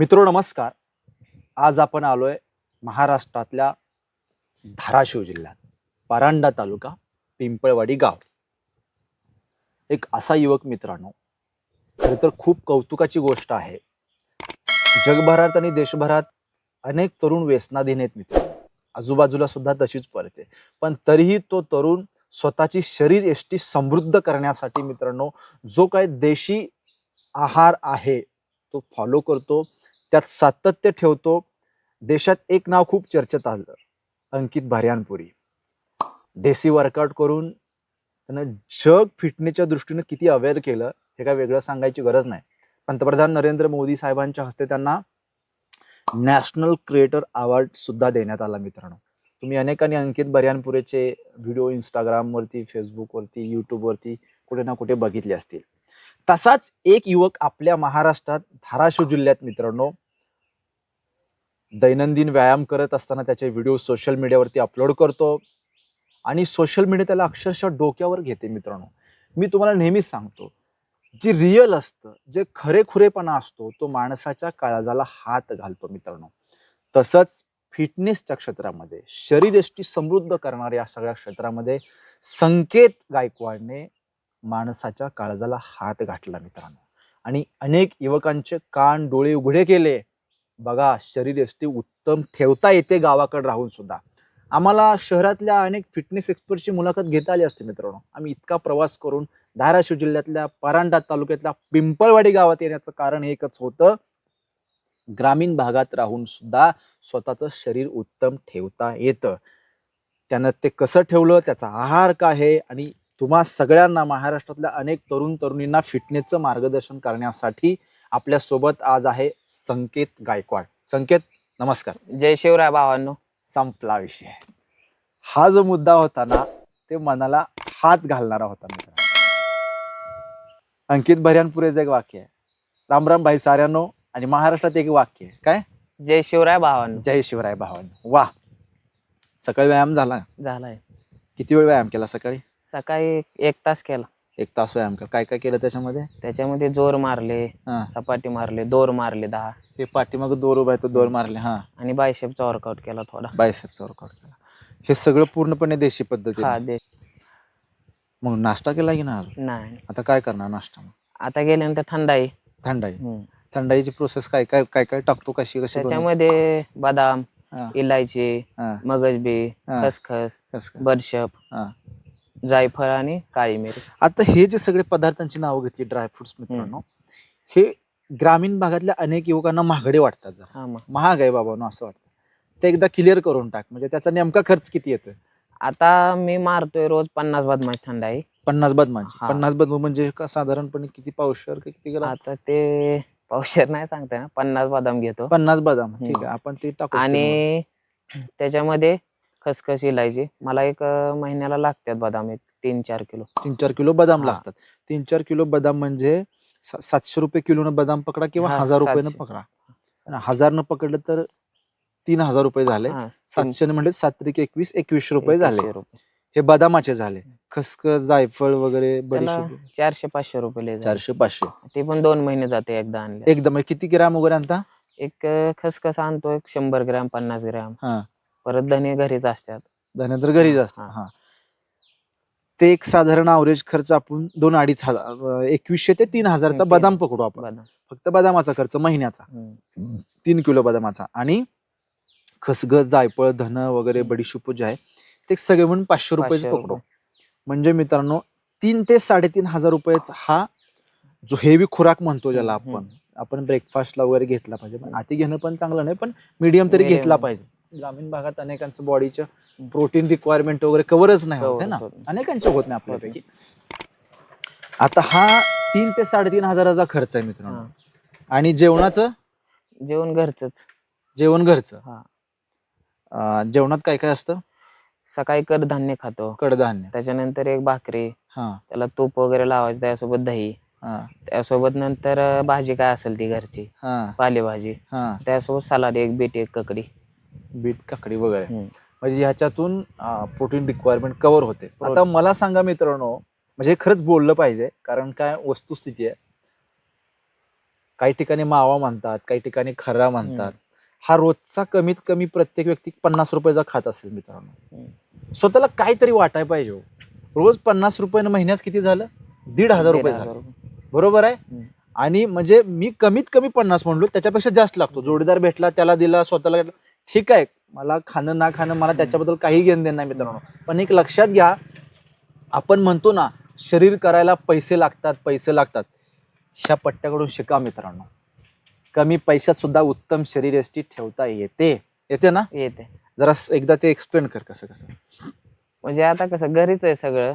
मित्रो नमस्कार. आज आपण आलोय महाराष्ट्रातल्या धाराशिव जिल्ह्यात परांडा तालुका पिंपळवाडी गाव. एक असा युवक मित्रांनो खरं तर खूप कौतुकाची गोष्ट आहे. जगभरात आणि देशभरात अनेक तरुण व्यसनाधीन आहेत मित्र. आजूबाजूला सुद्धा तशीच पडते पण तरीही तो तरुण स्वतःची शरीर एष्टी समृद्ध करण्यासाठी मित्रांनो जो काय देशी आहार आहे तो फॉलो करतो त्यात सातत्य ठेवतो. देशात एक नाव खूप चर्चेत आलं अंकित भार्यानपुरी. देसी वर्कआउट करून त्यानं जग फिटनेसच्या दृष्टीनं किती अवेअर केलं हे काय वेगळं सांगायची गरज नाही. पंतप्रधान नरेंद्र मोदी साहेबांच्या हस्ते त्यांना नॅशनल क्रिएटर अवॉर्ड सुद्धा देण्यात आला मित्रांनो. तुम्ही अनेकांनी अंकित बर्यानपुरेचे व्हिडिओ इंस्टाग्रामवरती फेसबुकवरती यूट्यूबवरती कुठे ना कुठे बघितले असतील. तसाच एक युवक आपल्या महाराष्ट्रात धाराशिव जिल्ह्यात मित्रांनो दैनंदिन व्यायाम करत असताना त्याचे व्हिडिओ सोशल मीडियावरती अपलोड करतो आणि सोशल मीडिया त्याला अक्षरशः डोक्यावर घेते मित्रांनो. मी तुम्हाला नेहमीच सांगतो जे रिअल असतं जे खरेखुरेपणा असतो तो माणसाच्या काळजाला हात घालतो मित्रांनो. तसंच फिटनेसच्या क्षेत्रामध्ये शरीरयष्टी समृद्ध करणाऱ्या या सगळ्या क्षेत्रामध्ये संकेत गायकवाडने माणसाच्या काळजाला हात घातला मित्रांनो. आणि अनेक युवकांचे कान डोळे उघडे केले. बघा शरीर एसटी उत्तम ठेवता येते गावाकडे राहून सुद्धा. आम्हाला शहरातल्या अनेक फिटनेस एक्सपर्टची मुलाखत घेता आली असते मित्रांनो. आम्ही इतका प्रवास करून धाराशिव जिल्ह्यातल्या परांडा तालुक्यातल्या पिंपळवाडी गावात येण्याचं कारण एकच होतं. ग्रामीण भागात राहून सुद्धा स्वतःचं शरीर उत्तम ठेवता येतं. त्यानं ते कसं ठेवलं? त्याचा आहार काय आहे? आणि तुम्हा सगळ्यांना महाराष्ट्रातल्या अनेक तरुण तरुणींना फिटनेसचं मार्गदर्शन करण्यासाठी आपल्यासोबत आज आहे संकेत गायकवाड. संकेत नमस्कार. जय शिवराय भावांनो. संपला विषय. हा जो मुद्दा होता ना ते मनाला हात घालणारा होता मित्र अंकित भर्यानपुरेचं एक वाक्य आहे. रामराम भाई साऱ्यांनो आणि महाराष्ट्रात एक वाक्य आहे. काय? जय शिवराय भावांनो. जय शिवराय भावांनो. वा. सकाळी व्यायाम झाला? झालाय. किती वेळ व्यायाम केला सकाळी? सकाळी एक तास केला. एक तास व्यायाम केला. काय काय केलं त्याच्यामध्ये? त्याच्यामध्ये जोर मारले हा. सपाटी मारले दोर मारले दहा. हे पाठीमाग दोर उभा आहे तो दोर मारले हा. आणि बायशेपचा वर्कआउट केला थोडा. बायसेपचा वर्कआउट केला. हे सगळं पूर्णपणे देशी पद्धती हा दे मग नाश्ता केला की ना नाही. आता काय करणार नाश्ता मग? आता गेल्यानंतर थंडाई. थंडाई. हम्म. थंडाईची प्रोसेस काय काय काय काय टाकतो कशी कशी बनवतो? त्याच्यामध्ये बदाम हा, इलायची हा, मगजबी हा. खसखस? बडशप. हा. जायफळ आणि काळी मिरी. आता हे जे सगळे पदार्थांची नावं घेतली ड्रायफ्रुट्स मित्रांनो हे ग्रामीण भागातल्या अनेक युवकांना महागडे वाटतात जरा. महाग आहे बाबांनो असं वाटतं. ते एकदा क्लिअर करून टाक म्हणजे त्याचा नेमका खर्च किती येतो आता मी मारतोय रोज पन्नास बदमाश थंडाई पन्नास बदमाची हा. पन्नास बदम म्हणजे साधारणपणे किती पावशर किती आता ते पावशेर नाही सांगताय ना पन्नास बदाम घेतो. पन्नास बदाम. ठीक. आहे आपण ते टाकू आणि त्याच्यामध्ये खसखस इलायची. मला एक अं, महिन्याला लागतात बदाम एक तीन चार किलो. तीन चार किलो बदाम हा. लागतात. तीन चार किलो बदाम म्हणजे सा- सातशे रुपये किलोनं बदाम पकडा किंवा हा, हजार रुपयानं सातशे. पकडा. आणि हजारनं पकडलं तर तीन हजार रुपये झाले. हा, तीन- सातशे म्हणजे सात त्रिक एकवीस एकवीसशे रुपये झाले. एकवीसशे रुपये. हे बदामाचे झाले. खसखस जायफळ वगैरे त्याला चारशे पाचशे रुपये लय झाले. चारशे पाचशे ते पण दोन महिने जाते एकदा आणले एकदम म्हणजे किती ग्रॅम वगैरे आणता? एक अं, खसखस आणतो एक शंभर ग्रॅम पन्नास ग्रॅम. हा. परत धने घरीच असतात. धन्यंतर घरीच असतात हा. ते एक साधारण अवरेज खर्च आपण दोन अडीच हजार एकवीसशे ते तीन हजारचा तीन. बदाम पकडू आपण. बदाम. फक्त बदामाचा खर्च महिन्याचा. हम्म. तीन किलो बदामाचा. आणि खसखस जायफळ धन वगैरे बडीशेप जे आहे ते सगळे म्हणून पाचशे रुपयाचे पाचशे पकडू. रुपये. म्हणजे मित्रांनो तीन ते साडेतीन हजार रुपयाचा हा जो हेवी खुराक म्हणतो ज्याला हम्म, आपण आपण ब्रेकफास्टला वगैरे घेतला पाहिजे. पण अति घेणं पण चांगलं नाही पण मीडियम तरी Medium. घेतला पाहिजे. ग्रामीण भागात अनेकांचं बॉडीचं प्रोटीन रिक्वायरमेंट वगैरे कव्हरच नाही होत है ना? होत नाही. अनेकांचे होत नाही आपल्यापैकी आता हा तीन ते साडेतीन हजाराचा खर्च आहे मित्रांनो. आणि जेवणाचं? जेवण घरचंच. जेवण घरचं. हा. अं, जेवणात काय काय असतं? सकाळी कडधान्य खातो. कडधान्य. त्याच्यानंतर एक भाकरी. हा. त्याला तूप वगैरे लावायचं त्यासोबत दही. हा. त्यासोबत नंतर अं, भाजी काय असेल ती घरची? हा. पालेभाजी. हा. त्यासोबत सलाड एक बीट एक ककडी. बीट काकडी वगैरे. म्हणजे ह्याच्यातून प्रोटीन रिक्वायरमेंट कव्हर होते आता. मला सांगा मित्रांनो म्हणजे खरंच बोललं पाहिजे कारण काय वस्तुस्थिती आहे काही ठिकाणी मावा म्हणतात काही ठिकाणी खरा म्हणतात हा रोजचा कमीत कमी प्रत्येक व्यक्ती पन्नास रुपयाचा खात असेल मित्रांनो स्वतःला काहीतरी वाटाय पाहिजे हो. रोज पन्नास रुपयानं महिन्यास किती झालं दीड हजार रुपये झालं रुपये. बरोबर आहे. आणि म्हणजे मी कमीत कमी पन्नास म्हणलो त्याच्यापेक्षा जास्त लागतो जोडीदार भेटला त्याला दिला स्वतःला. ठीक आहे मला खाणं ना खाणं मला त्याच्याबद्दल काही घेणं देणं नाही मित्रांनो. पण एक लक्षात घ्या आपण म्हणतो ना शरीर करायला पैसे लागतात पैसे लागतात. ह्या पट्ट्याकडून शिका मित्रांनो. कमी पैशात सुद्धा उत्तम शरीर यष्टी ठेवता येते. येते ना? येते. जरा एकदा ते एक्सप्लेन कर कसं कसं. म्हणजे आता कसं घरीच आहे सगळं.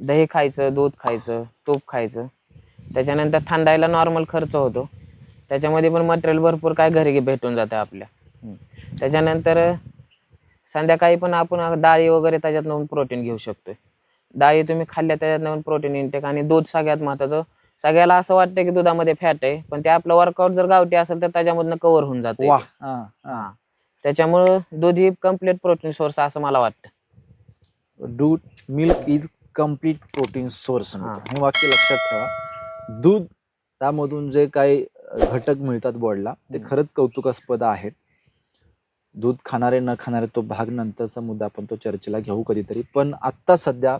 दही खायचं दूध खायचं तूप खायचं. त्याच्यानंतर थंडायला नॉर्मल खर्च होतो. त्याच्यामध्ये पण मटेरियल भरपूर काय घरी भेटून जातं आपल्या. त्याच्यानंतर संध्याकाळी पण आपण डाळी वगैरे त्याच्यातनं प्रोटीन घेऊ शकतोय. डाळी तुम्ही खाल्ल्या त्याच्यातनं प्रोटीन इंटेक आणि दूध सगळ्यात महत्वाचं सगळ्याला असं वाटतं की दुधामध्ये फॅट आहे पण ते आपलं वर्कआउट जर गावठी असेल तर त्याच्यामधनं कव्हर होऊन जातं. त्याच्यामुळं दूध ही कंप्लीट प्रोटीन सोर्स असं मला वाटतं. दूध milk is complete protein source हा. वाक्य लक्षात ठेवा. दूध त्यामधून जे काही घटक मिळतात बॉडीला ते. खरंच कौतुकास्पद आहेत. दूध खाणारे न खाणारे तो भाग नंतरचा मुद्दा आपण तो चर्चेला घेऊ कधीतरी. पण आत्ता सध्या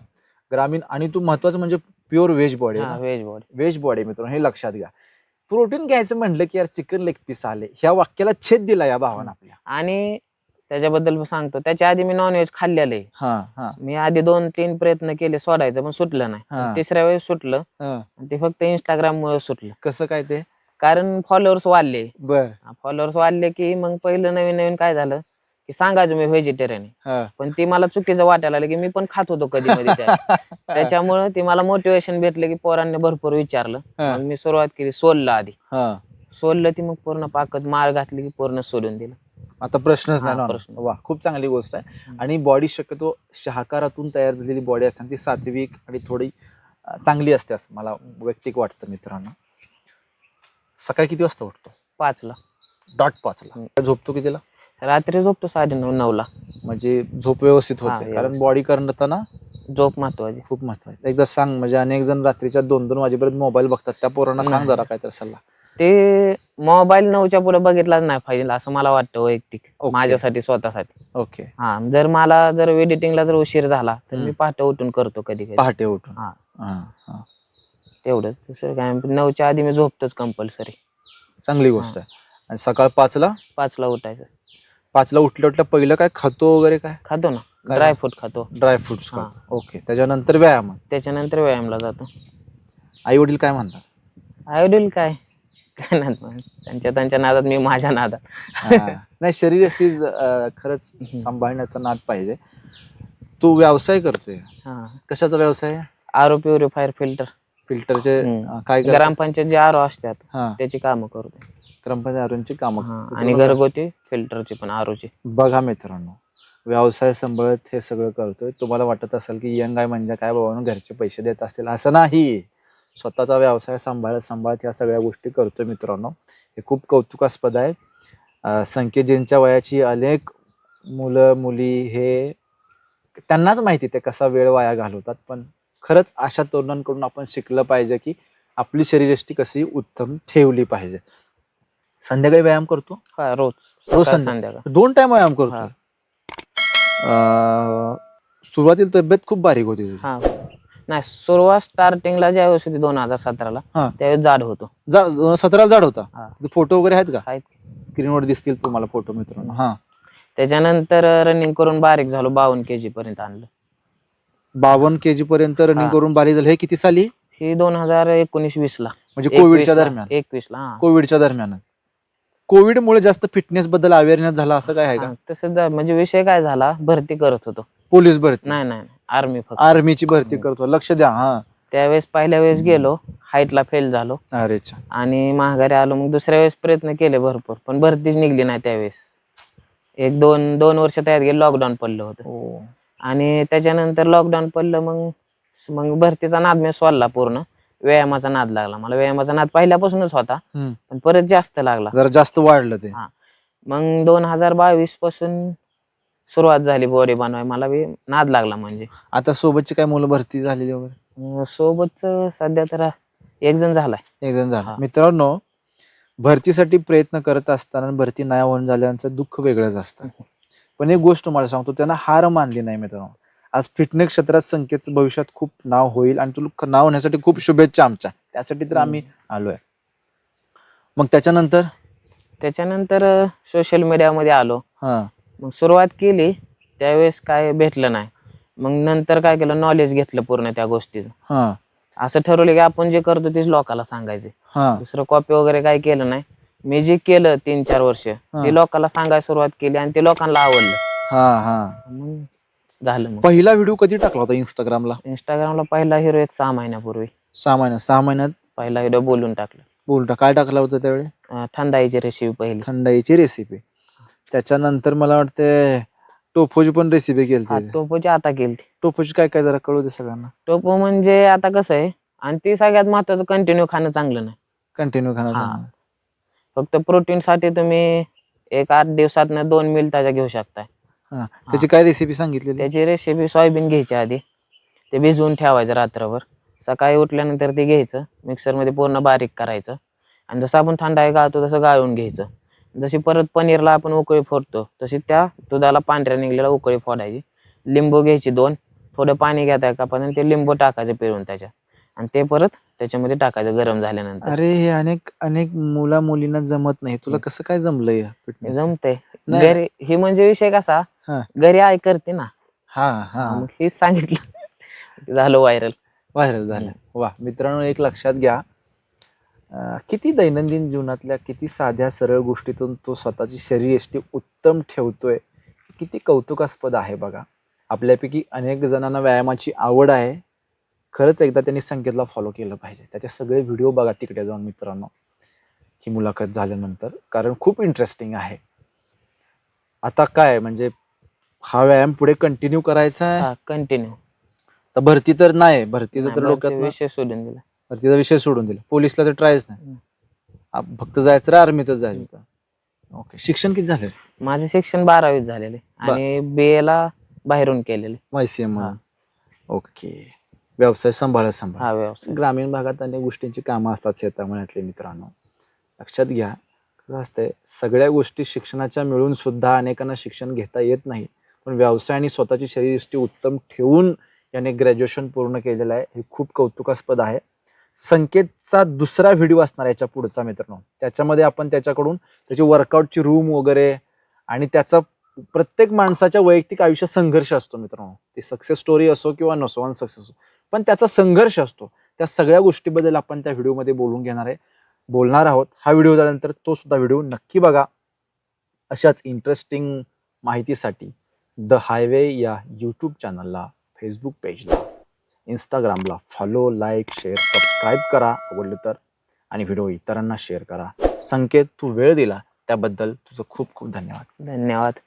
ग्रामीण आणि तू महत्वाचं म्हणजे pure veg body veg body veg body मित्रांनो हे लक्षात घ्या. प्रोटीन घ्यायचं म्हटलं की यार चिकन लेग पीस आले. ह्या वाक्याला छेद दिला या भावानं आपल्या. आणि त्याच्याबद्दल सांगतो. त्याच्या आधी मी नॉनव्हेज खाल्लेलं आहे. हा हा. मी आधी दोन तीन प्रयत्न केले सोडायचं पण सुटलं नाही. तिसऱ्या वेळेस सुटलं. हा. ते फक्त इंस्टाग्राम मुळे सुटलं. कसं काय ते? कारण फॉलोअर्स वाढले. बर. फॉलोअर्स वाढले की मग पहिलं नवीन नवीन काय झालं? की सांगायचं मी व्हेजिटेरियन आहे. हा. पण ती मला चुकीचं वाटायला लागलं की मी पण खात होतो कधी मध्ये त्याच्यामुळे ती मला मोटिवेशन भेटलं की पोरांनी भरपूर विचारलं. हा. मग मी सुरुवात केली सोलला आधी. हा. सोललं ती मग पूर्ण पाकत माळ घातली की पूर्ण सोडून दिलं. आता प्रश्नच नाही हा, ना प्रश्न. वा खूप चांगली गोष्ट आहे. हम्म. आणि बॉडी शक्यतो शाकारातून तयार झालेली बॉडी असते ती सात्विक आणि थोडी अं, चांगली असते असं मला वैयक्तिक वाटतं मित्रांनो. सकाळी किती वाजता उठतो? पाचला. डॉट पाचला. झोपतो कितीला? रात्री झोपतो साडे नऊ नऊला. म्हणजे झोप व्यवस्थित होते. कारण. बॉडी करताना झोप महत्वाची. खूप महत्वाचं. एकदा सांग म्हणजे अनेक जण रात्रीच्या दोन दोन वाजेपर्यंत मोबाईल बघतात. त्या पोरांना सांग. जरा काय तर सल्ला. ते मोबाईल नऊच्या पुढे बघितलाच नाही पाहिजे असं मला वाटतं वैयक्तिक. माझ्यासाठी स्वतःसाठी. ओके हा जर मला जर एडिटिंगला जर उशीर झाला तर मी. पहाटे उठून करतो कधी कधी पहाटे उठून. तेवढंच. दुसरं काय? नऊच्या आधी मी झोपतोच कंपल्सरी चांगली गोष्ट आहे. आणि सकाळ पाचला? पाचला उठायचं. पाचला उठल्या उठल्या पहिलं काय खातो वगैरे काय? खातो ना. काय? ड्रायफ्रूट खातो. ड्रायफ्रुट्स हा. खातो. ओके त्याच्यानंतर व्यायाम. त्याच्यानंतर व्यायामला जातो. आई वडील काय म्हणतात? आयडल काय? काय नाही. त्यांच्या त्यांच्या नादात मी माझ्या नादात. हा. नाही शरीर खरंच हम्म. सांभाळण्याचा नाद पाहिजे. तू व्यवसाय करतोय. हा. कशाचा व्यवसाय? RO purifier filter. फिल्टरचे हम्म. काय? ग्रामपंचायत जे आरो असतात हा. त्याची कामं करतो. ग्रामपंचायत कामं हा. आणि घरगुती फिल्टरची पण आरोची. बघा मित्रांनो व्यवसाय सांभाळत हे सगळं करतोय. तुम्हाला वाटत असेल की यंग आहे म्हणजे काय बाबा घरचे पैसे देत असतील? असं नाही. स्वतःचा व्यवसाय सांभाळत सांभाळत ह्या सगळ्या गोष्टी करतोय मित्रांनो. हे खूप कौतुकास्पद आहे. अं, संकेतजींच्या वयाची अनेक मुलं मुली हे त्यांनाच माहिती ते कसा वेळ वाया घालवतात पण खरंच अशा तरुणांकडून आपण शिकलं पाहिजे की आपली शरीरयष्टी कशी उत्तम ठेवली पाहिजे. संध्याकाळी व्यायाम करतो? हा रोज. रोज सकाळ संध्याकाळ. दोन टाइम व्यायाम करतो. हा. अं, सुरुवातीला तब्येत खूप बारीक होती तुझी. हा. नाही सुरुवात स्टार्टिंगला ज्यावेळेस होती दोन हजार सतराला हा. त्यावेळेस जाड होतो. जा- सतराला जाड होता. फोटो वगैरे आहेत का? आहेत. स्क्रीनवर दिसतील तुम्हाला फोटो मित्रांनो. हा. त्याच्यानंतर रनिंग करून बारीक झालो बावन्न केजी पर्यंत आणलं. बावन्न केजी पर्यंत रनिंग हा. करून बारीक झालं. हे किती साली? ही दोन हजार एकोणीस वीस ला. म्हणजे कोविडच्या दरम्यान. एकवीस ला हा. कोविडच्या दरम्यान. कोविडमुळे जास्त फिटनेस बद्दल अवेअरनेस झाला असं काय आहे का? हा, तसं जा- म्हणजे विषय काय झाला? भरती करत होतो. पोलीस भरती. नाही नाही आर्मी फक्त. आर्मीची भरती करतो लक्ष द्या हा. त्यावेळेस पहिल्या वेळेस गेलो हाईटला फेल झालो. अरे आणि माघारी आलो मग दुसऱ्या वेळेस प्रयत्न केले भरपूर पण भरतीच निघली नाही त्यावेळेस. एक दोन दोन वर्ष त्यात गेले लॉकडाऊन पडलं होतं. हो. आणि त्याच्यानंतर लॉकडाऊन पडलं मग मग भरतीचा नाद मी सोडला पूर्ण. व्यायामाचा नाद लागला मला. व्यायामाचा नाद पहिल्यापासूनच होता हम्म. पण परत जास्त लागला. जरा जास्त वाढलं ते. हा. मग दोन हजार बावीसपासून सुरुवात झाली बॉडी बनवाय. मला बी नाद लागला म्हणजे. आता सोबतची काय मुलं भरती झालेली वगैरे? सोबत सध्या तर एक जण झालाय. एक जण झाला. हा. मित्रांनो भरतीसाठी प्रयत्न करत असताना भरती नाही होऊन झाल्याचं दुःख वेगळंच असतं. पण एक गोष्ट मला सांगतो त्यांना हार मानली नाही मित्रांनो. आज फिटनेस क्षेत्रात संकेतचं भविष्यात खूप नाव होईल आणि तुला नाव होण्यासाठी खूप शुभेच्छा आमच्या. त्यासाठी तर आम्ही आलोय. मग त्याच्यानंतर? त्याच्यानंतर सोशल मीडियामध्ये आलो. हा. मग सुरुवात केली त्यावेळेस काय भेटलं नाही. मग नंतर काय केलं नॉलेज घेतलं पूर्ण त्या गोष्टीचं. हा. असं ठरवलं की आपण जे करतो तेच लोकांना सांगायचे. हा. दुसरं कॉपी वगैरे काय केलं नाही. मी जे केलं तीन चार वर्ष ते लोकांना सांगायला सुरुवात केली आणि ते लोकांना आवडलं. हा हा. मग झालं मग. पहिला व्हिडिओ कधी टाकला होता इंस्टाग्रामला इंस्टाग्रामला पहिला हिरो एक सहा महिन्यापूर्वी. सहा महिन्यात सहा महिन्यात? पहिला व्हिडिओ बोलून टाकलं. बोलता काय टाकला होता त्यावेळी? अं, थंडाईची रेसिपी पहिली. थंडाईची रेसिपी त्याच्यानंतर मला वाटते टोफोची पण रेसिपी केली टोपोची आता केली टोफोची काय काय जरा कळू दे सगळ्यांना. टोपो म्हणजे आता कसं आहे आणि ती सगळ्यात महत्वाचं कंटिन्यू खाणं चांगलं नाही. कंटिन्यू खाणं हा. फक्त प्रोटीन साठी तुम्ही एक आठ दिवसात दोन मिल ताज्या घेऊ शकताय. हा. त्याची काय रेसिपी सांगितलेली? त्याची रेसिपी सोयाबीन घ्यायची आधी. ते भिजवून ठेवायचं रात्रभर. सकाळी उठल्यानंतर ते घ्यायचं. मिक्सरमध्ये पूर्ण बारीक करायचं. आणि जसं आपण थंडाई गाळतो तसं गाळून घ्यायचं. जशी परत पनीरला आपण उकळी फोडतो तशी त्या दुधाला पांढऱ्या निघलेला उकळी फोडायची. लिंबू घ्यायची दोन. थोडं पाणी घ्या त्या कपात आणि ते लिंबू टाकायचं पिळून त्याच्यात. आणि ते परत त्याच्यामध्ये टाकायचं गरम झाल्यानंतर. अरे हे अनेक अनेक मुला मुलींना जमत नाही. तुला. कसं काय जमलंय हे fitness? जमतंय. नाही. घरी हे म्हणजे विषय कसा? हा. घरी आई करते ना. हा हा. मग हेच सांगितलं. झालं व्हायरल व्हायरल झालं. वा मित्रांनो एक लक्षात घ्या. अं, किती दैनंदिन जीवनातल्या किती साध्या सरळ गोष्टीतून तो स्वतःची शरीरयष्टी उत्तम ठेवतोय किती कौतुकास्पद आहे बघा. आपल्यापैकी अनेक जणांना व्यायामाची आवड आहे. खरंच एकदा त्यांनी संकेतला फॉलो केलं पाहिजे. त्याचे सगळे व्हिडिओ बघा तिकडे जाऊन मित्रांनो ही मुलाखत झाल्यानंतर. कारण खूप इंटरेस्टिंग आहे. आता काय म्हणजे हा व्यायाम पुढे कंटिन्यू करायचा आहे? कंटिन्यू तर भरती तर नाही भरतीचं तर डोक्यात विषय सोडून दिला. भरतीचा विषय सोडून दिला. पोलिसला तर ट्रायच नाही. फक्त जायचं रे आर्मीतच जायचं होतं. ओके शिक्षण किती झालं माझे शिक्षण बारावीत झालेले आणि बी ए ला बाहेरून केलेले मायसीएम म्हणून. ओके व्यवसाय सांभाळत सांभाळ हा व्यवसाय. ग्रामीण भागात अनेक गोष्टींची कामं असतात शेतामळ्यातले मित्रांनो. लक्षात घ्या कसं असतंय सगळ्या गोष्टी शिक्षणाच्या मिळून सुद्धा अनेकांना शिक्षण घेता येत नाही. पण व्यवसाय आणि स्वतःची शरीरदृष्टी उत्तम ठेवून याने ग्रॅज्युएशन पूर्ण केलेलं आहे. हे खूप कौतुकास्पद आहे. संकेतचा दुसरा व्हिडिओ असणार याच्या पुढचा मित्रांनो. त्याच्यामध्ये आपण त्याच्याकडून त्याची वर्कआउटची रूम वगैरे आणि त्याचा प्रत्येक माणसाच्या वैयक्तिक आयुष्यात संघर्ष असतो मित्रांनो. ती सक्सेस स्टोरी असो किंवा नसो अनसक्सेस असो. पण त्याचा संघर्ष असतो. त्या सगळ्या गोष्टीबद्दल आपण त्या व्हिडिओमध्ये बोलून घेणार आहे. बोलणार आहोत. हा व्हिडिओ झाल्यानंतर तो सुद्धा व्हिडिओ नक्की बघा. अशाच इंटरेस्टिंग माहितीसाठी द हायवे या यूट्यूब चॅनलला फेसबुक पेजला इंस्टाग्रामला फॉलो लाईक शेअर सबस्क्राईब करा आवडलं तर. आणि व्हिडिओ इतरांना शेअर करा. संकेत तू वेळ दिला त्याबद्दल तुझं खूप खूप धन्यवाद. धन्यवाद.